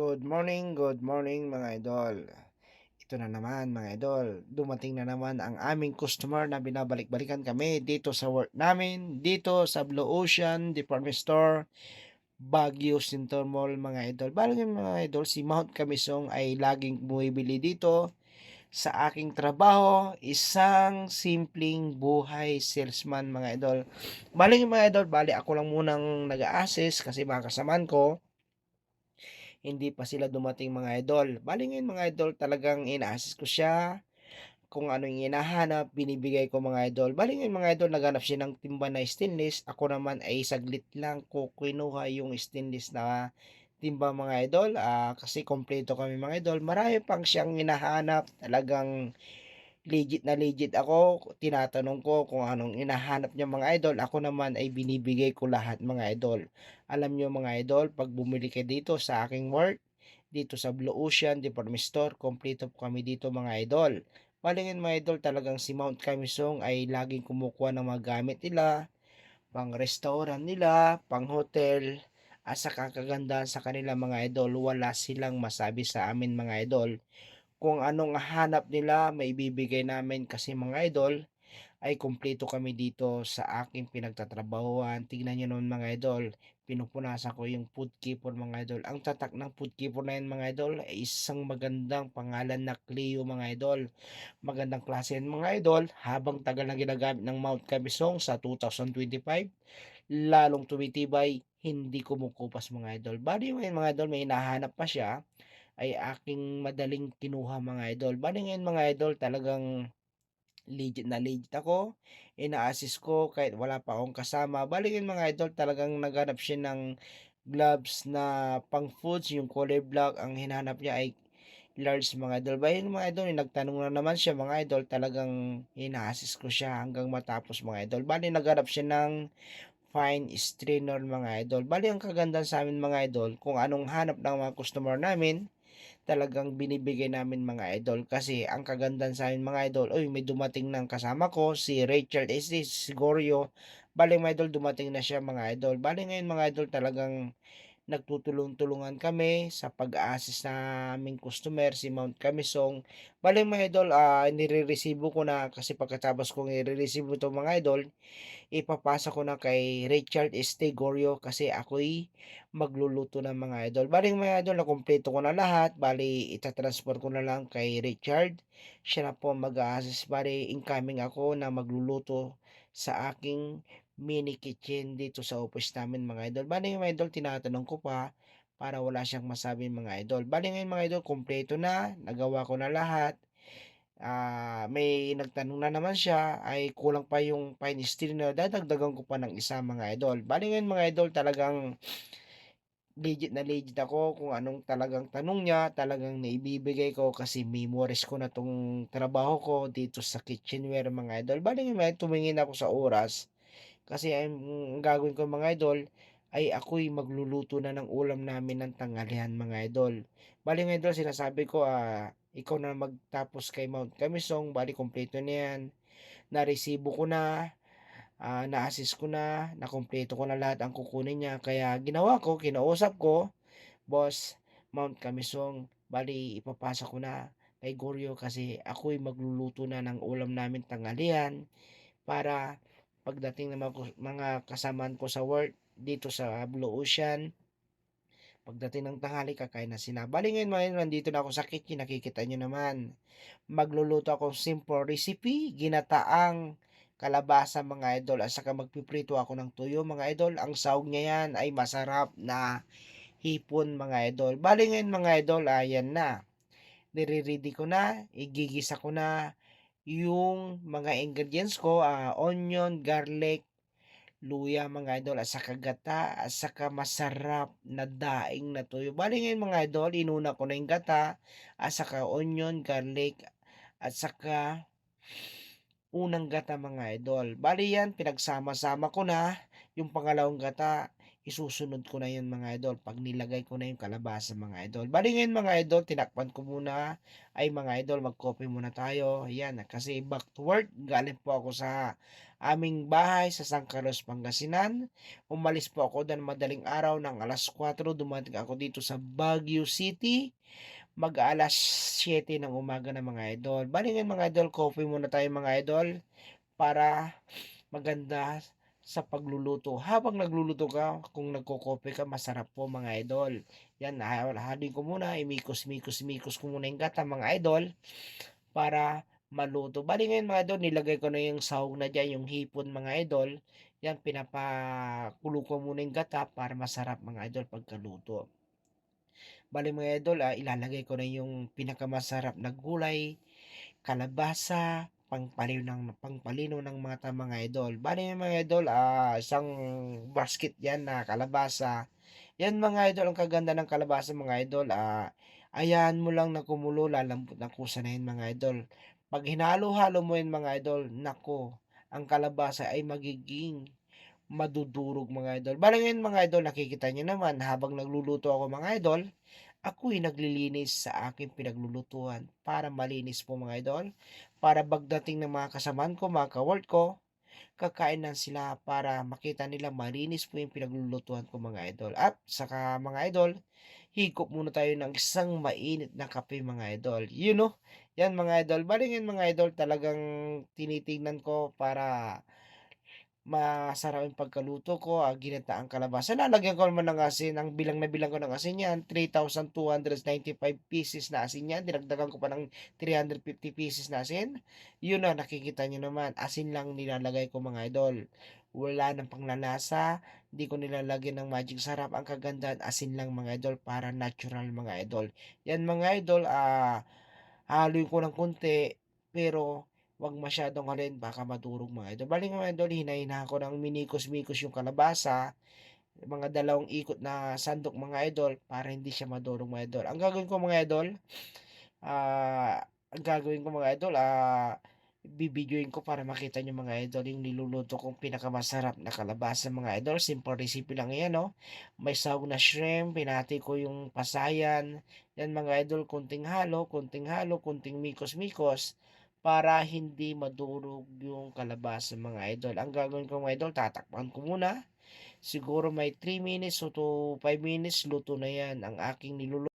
Good morning, good morning mga idol. Ito na naman mga idol, dumating na naman ang aming customer na binabalik-balikan kami dito sa work namin, dito sa Blue Ocean Department Store, Baguio Sintor Mall mga idol. Bali mga idol, si Mount Camisong ay laging bumibili dito sa aking trabaho, isang simpleng buhay salesman mga idol. Bali mga idol, bali ako lang munang nag-a-assist kasi mga kasamaan ko, hindi pa sila dumating mga idol. Bali ngayon mga idol, talagang ina-assist ko siya. Kung ano yung hinahanap, binibigay ko mga idol. Bali ngayon mga idol, naghanap siya ng timba na stainless. Ako naman ay saglit lang ko kinuha yung stainless na timba mga idol. Ah, kasi kompleto kami mga idol. Marami pang siyang hinahanap. Talagang legit na legit ako. Tinatanong ko kung anong hinahanap niya mga idol. Ako naman ay binibigay ko lahat mga idol. Alam niyo mga idol, pag bumili ka dito sa aking work, dito sa Blue Ocean Department Store, kompleto po kami dito mga idol. Balingin mga idol, talagang si Mount Camisong ay laging kumukuha ng mga gamit nila, pang restaurant nila, pang hotel, at sa kakaganda sa kanila mga idol, wala silang masabi sa amin mga idol. Kung anong hanap nila, may bibigay namin kasi mga idol, ay kumpleto kami dito sa aking pinagtatrabahuan. Tingnan nyo naman mga idol, pinupunasan ko yung food keeper mga idol. Ang tatak ng food keeper na yan mga idol ay isang magandang pangalan na Cleo mga idol. Magandang klase yan mga idol habang tagal na ginagamit ng Mount Camisong sa 2025. Lalong tumitibay, hindi kumukupas mga idol. Bali ngayon mga idol, may hinahanap pa siya ay aking madaling kinuha mga idol. Bali ngayon mga idol, talagang legit na legit ako. Ina-assist ko kahit wala pa akong kasama. Bali yun mga idol, talagang naghanap siya ng gloves na pang foods, yung color black. Ang hinanap niya ay large mga idol. Bali yun mga idol, nagtanong na naman siya mga idol, talagang ina-assist ko siya hanggang matapos mga idol. Bali naghanap siya ng fine strainer mga idol. Bali ang kagandahan sa amin mga idol, kung anong hanap ng mga customer namin, talagang binibigay namin mga idol kasi ang kagandahan sa amin mga idol, oy may dumating ng kasama ko si Rachel S. Sigorio. Bali mga idol dumating na siya mga idol. Bali ngayon mga idol talagang nagtutulong-tulungan kami sa pag-assist sa aming customer si Mount Camisong. Bali mga idol, ah nire-resibo ko na kasi pagkatapos kong i-resibo ito mga idol, ipapasa ko na kay Richard Estegorio kasi ako'y magluluto ng mga idol. Bali mga idol, nakumpleto ko na lahat. Bali, itatransfer ko na lang kay Richard. Siya na po mag-assist. Bali, incoming ako na magluluto sa aking mini kitchen dito sa office namin mga idol. Bali mga idol, tinatanong ko pa para wala siyang masabi mga idol. Bali ngayon mga idol, kompleto na. Nagawa ko na lahat. Ah, may nagtanong na naman siya ay kulang pa yung fine steel na dadagdagan ko pa ng isa mga idol. Bali ngayon mga idol talagang legit na legit ako kung anong talagang tanong niya, talagang naibibigay ko kasi memories ko na tong trabaho ko dito sa kitchenware mga idol. Bali ngayon tumingin ako sa oras kasi ang gagawin ko mga idol ay ako'y magluluto na ng ulam namin ng tanghalian mga idol. Bali mga idol sinasabi ko ah, ikaw na magtapos kay Mount Camisong, bali kompleto na yan. Naresibo ko na, ah, na-assist ko na, nakumpleto ko na lahat ang kukunin niya. Kaya ginawa ko, kinausap ko, boss, Mount Camisong, bali ipapasa ko na kay Goryo kasi ako'y magluluto na ng ulam namin tanghalian para pagdating ng mga, kasamaan ko sa work dito sa Blue Ocean, pagdating ng tanghali kakain na sila. Bali ngayon mga yun, nandito na ako sa kitchen, nakikita nyo naman. Magluluto ako simple recipe, ginataang kalabasa mga idol at saka magpiprito ako ng tuyo mga idol. Ang sahog niya yan ay masarap na hipon mga idol. Bali ngayon mga idol, ayan na. Nire-ready ko na, igigisa ko na yung mga ingredients ko, ah, onion, garlic, luya mga idol, at saka gata, at saka masarap na daing na tuyo. Bali ngayon mga idol, inuna ko na yung gata, at saka onion, garlic, at saka unang gata mga idol. Bali yan, pinagsama-sama ko na yung pangalawang gata, isusunod ko na 'yun mga idol 'pag nilagay ko na 'yung kalabasa mga idol. Bale ngayon mga idol tinakpan ko muna, ay mga idol mag-coffee muna tayo, ayan kasi back to work galing po ako sa aming bahay sa San Carlos, Pangasinan. Umalis po ako ng madaling araw ng 4:00 dumating ako dito sa Baguio City, mag-a-7:00 ng umaga na mga idol. Bale ngayon mga idol coffee muna tayo mga idol, para maganda sa pagluluto. Habang nagluluto ka kung nagko-coffee ka masarap po mga idol. 'Yan hahaluin ko muna, imikos-mikos-mikos ko muna 'yung gata mga idol, para maluto. Bale ngayon mga idol nilagay ko na 'yung sahog na diyan, 'yung hipon mga idol, 'yan pinapakulo ko muna 'yung gata para masarap mga idol pagkaluto. Bale mga idol, ah, ilalagay ko na 'yung pinakamasarap na gulay, kalabasa, pangpalinaw pangpalinaw ng mata mga idol. Bale mga idol, ah, isang basket 'yan na kalabasa. 'Yan mga idol ang kaganda ng kalabasa mga idol, ah, hayaan mo lang na kumulo lalambot ng kusa na 'yan mga idol. 'Pag hinalo-halo mo 'yan mga idol, naku, ang kalabasa ay magiging madudurog mga idol. Bale ngayon mga idol nakikita niyo naman habang nagluluto ako mga idol, ako'y naglilinis sa aking pinaglulutuan para malinis po mga idol. Para pagdating ng mga kasamahan ko, mga ka-work ko, kakain na sila para makita nila malinis po 'yung pinaglulutuan ko mga idol. At saka mga idol, higop muna tayo ng isang mainit na kape mga idol, you know, 'yan mga idol. Bale ngayon mga idol talagang tinitingnan ko para masarap 'yung pagkaluto ko, ah, ginataang kalabasa. Lalagyan ko naman ng asin, ang bilang na bilang ko ng asin niyan 3,295 pieces na asin 'yan, dinagdagan ko pa ng 350 pieces na asin. 'Yun na nakikita niyo naman asin lang nilalagay ko mga idol. Wala ng panglalasa, di ko nilalagyan ng magic sarap, ang kagandahan asin lang mga idol para natural mga idol. 'Yan mga idol, ah, haluin ko ng konti, pero 'wag masyadong haluin baka madurog mga idol. Bale mga idol hinahinaan ko ng minikos-mikos 'yung kalabasa, mga dalawang ikot na sandok mga idol para hindi siya madurog mga idol. Ang gagawin ko mga idol, ah, ang gagawin ko mga idol, ah, bi-videohin ko para makita niyo mga idol 'yung niluluto kong pinakamasarap na kalabasa mga idol. Simple recipe lang 'yan 'no. May sahog na shrimp, hinati ko 'yung pasayan, 'yan mga idol konting halo, konting halo, konting mikos-mikos, para hindi madurog 'yung kalabasa mga idol. Ang gagawin ko mga idol tatakpan ko muna, siguro may 3 minutes o to 5 minutes luto na 'yan ang aking nilulu